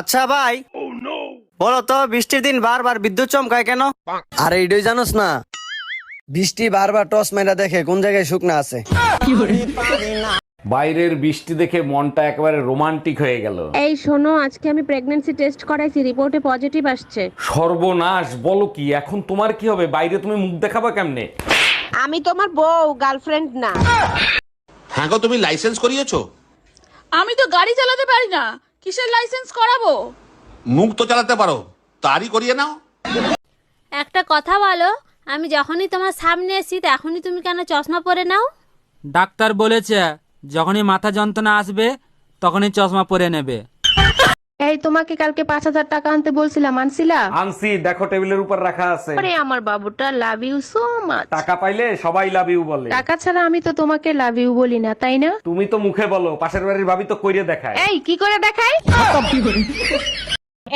আচ্ছা ভাই। বলো তো বৃষ্টির দিন বারবার বিদ্যুৎ চমকায় কেন? আরে এটাই জানোস না। বৃষ্টি বারবার টস মেরা দেখে কোন জায়গায় শুকনা আছে? বাইরের বৃষ্টি দেখে মনটা একেবারে রোমান্টিক হয়ে গেল। এই শোনো আজকে আমি প্রেগন্যান্সি টেস্ট করাইছি রিপোর্টে পজিটিভ আসছে। সর্বনাশ বলো কি এখন তোমার কি হবে? বাইরে তুমি মুখ দেখাবা কেমনে? আমি তোমার বউ গার্লফ্রেন্ড না। হ্যাঁ গো তুমি লাইসেন্স করিয়েছো? আমি তো গাড়ি চালাতে পারি না। কিসের লাইসেন্স করাবো? মুখ তো চালাতে পারো। তারই করিয়ে নাও। একটা কথা বলো আমি যখনই তোমার সামনে এসি তখনই তুমি কেন চশমা পরে নাও? ডাক্তার বলেছে যখনই মাথা যন্ত্রণা আসবে তখনই চশমা পরে নেবে। এই তোমাকে কালকে পাঁচ হাজার টাকা আনতে বলছিলাম আনছিলা? আনসি দেখো টেবিলের উপর রাখা আছে। আরে আমার বাবুটা লাভ ইউ সো মাচ টাকা পাইলে সবাই লাভ ইউ বলে। টাকা ছাড়া আমি তো তোমাকে লাভ ইউ বলি না তাই না? তুমি তো মুখে বলো পাশের বাড়ির ভাবি তো কইরে দেখায়। এই কি করে দেখাই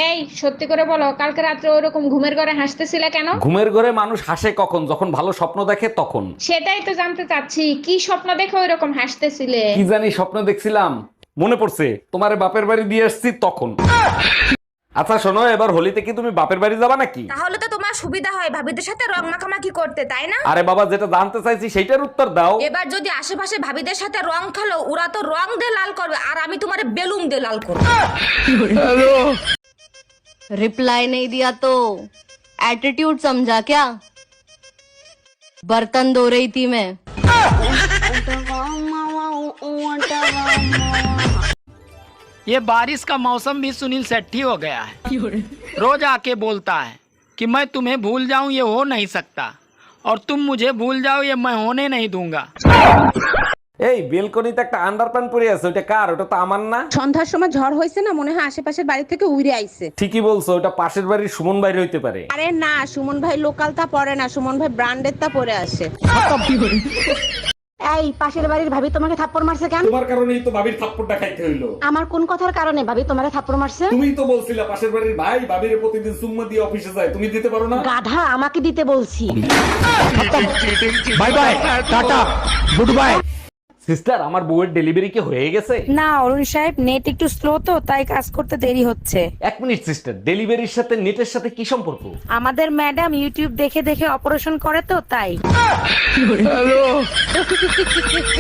এই সত্যি করে বলো কালকে রাত্রে ওরকম ঘুমের ঘরে হাসতেছিলে কেন? ঘুমের ঘরে মানুষ হাসে কখন? যখন ভালো স্বপ্ন দেখে তখন। সেটাই তো জানতে চাচ্ছি কি স্বপ্ন দেখে ওইরকম হাসতেছিলে? কি জানি স্বপ্ন দেখছিলাম মনে পড়ছে তোমার বাপের বাড়ি দিয়ে এসছি তখন আচ্ছা শোনো এবার হোলিতে কি তুমি বাপের বাড়ি যাবা নাকি তাহলে তো তোমার সুবিধা হয় ভাবিদের সাথে রং মাখামাখি করতে তাই না আরে বাবা যেটা জানতে চাইছি সেইটার উত্তর দাও এবার যদি আশেপাশে ভাবিদের সাথে রং খেলো ওরা তো রং দিয়ে লাল করবে আর আমি তোমার বেলুন দিয়ে লাল করবো रिप्लाई नहीं दिया तो एटीट्यूड समझा क्या बर्तन धो रही थी मैं ये बारिश का मौसम भी सुनील सेट्टी हो गया है रोज आके बोलता है कि मैं तुम्हें भूल जाऊं ये हो नहीं सकता और तुम मुझे भूल जाओ ये मैं होने नहीं दूंगा এই বেলকনিতে একটা আন্ডারপ্যান্ট পরে আছে ওটা কার ওটা তো আমার না সন্ধ্যার সময় ঝড় হয়েছে না মনে হয় আশেপাশের বাড়ি থেকে উড়ে আইছে ঠিকই বলছো ওটা পাশের বাড়ির সুমন বাইরে হইতে পারে আরে না সুমন ভাই লোকাল তা পরে না সুমন ভাই ব্র্যান্ডের তা পরে আসে এই পাশের বাড়ির ভাবি তোমাকে থাপ্পড় মারছে কেন? তোমার কারণেই তো ভাবির থাপ্পড়টা খাইতে হইল। আমার কোন কথার কারণে ভাবি তোমারে থাপ্পড় মারছে? তুমি তো বলছিলে পাশের বাড়ির ভাই ভাবির প্রতিদিন সুম্মা দিয়ে অফিসে যায় তুমি দিতে পারো না? গাধা আমাকে দিতে বলছি। Bye bye tata goodbye. Sister আমার বউয়ের ডেলিভারি কি হয়ে গেছে? না অরুণ সাহেব নেট একটু স্লো তো তাই কাজ করতে দেরি হচ্ছে। এক মিনিট সিস্টার ডেলিভারির সাথে নেটের সাথে কি সম্পর্ক? আমাদের ম্যাডাম ইউটিউব দেখে দেখে অপারেশন করে তো তাই। 有人